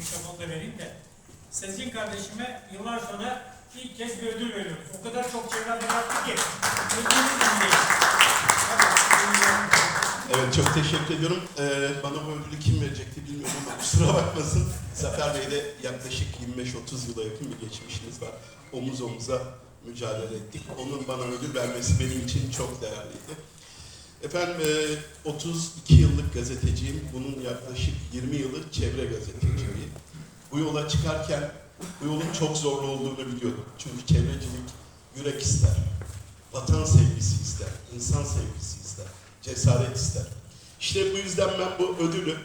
mikrofonu da vereyim de. Sezgin kardeşime yıllar sonra ilk kez bir ödül veriyoruz. O kadar çok çevre bıraktı ki. Evet çok teşekkür ediyorum. Ee, bana bu ödülü kim verecekti bilmiyorum ama kusura bakmasın. Zafer Bey'le yaklaşık 25-30 yıla yakın bir geçmişiniz var. Omuz omuza mücadele ettik. Onun bana ödül vermesi benim için çok değerliydi. Efendim e, 32 yıllık gazeteciyim. Bunun yaklaşık 20 yılı çevre gazeteciliği. Bu yola çıkarken bu yolun çok zorlu olduğunu biliyordum. Çünkü çevrecilik yürek ister, vatan sevgisi ister, insan sevgisi ister, cesaret ister. İşte bu yüzden ben bu ödülü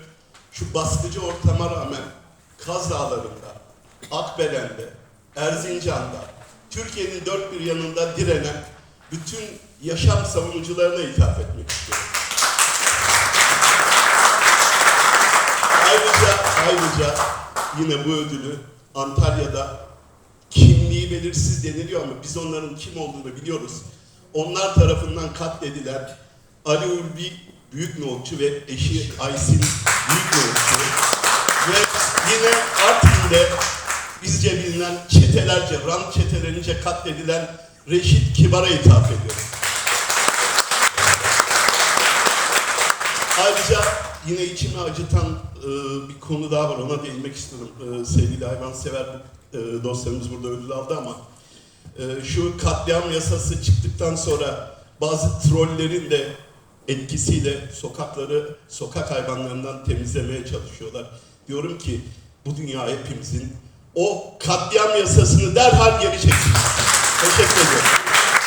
şu baskıcı ortama rağmen Kaz Dağları'nda, Akbelen'de, Erzincan'da, Türkiye'nin dört bir yanında direnen bütün yaşam savunucularına ithaf etmek istiyorum. Ayrıca, ayrıca yine bu ödülü Antalya'da kimliği belirsiz deniliyor ama biz onların kim olduğunu biliyoruz. Onlar tarafından katledilen Ali Ulvi Büyük Nohutçu ve eşi Aysin Büyük Nohutçu ve yine Artvin'de bizce bilinen çetelerce, rant çetelerince katledilen Reşit Kibar'a ithaf ediyorum. Ayrıca yine içimi acıtan e, bir konu daha var. Ona değinmek istiyorum. E, sevgili hayvansever e, dostlarımız burada ödül aldı ama e, şu katliam yasası çıktıktan sonra bazı trollerin de etkisiyle sokakları sokak hayvanlarından temizlemeye çalışıyorlar. Diyorum ki bu dünya hepimizin o katliam yasasını derhal geri çeksin. Teşekkür ederim.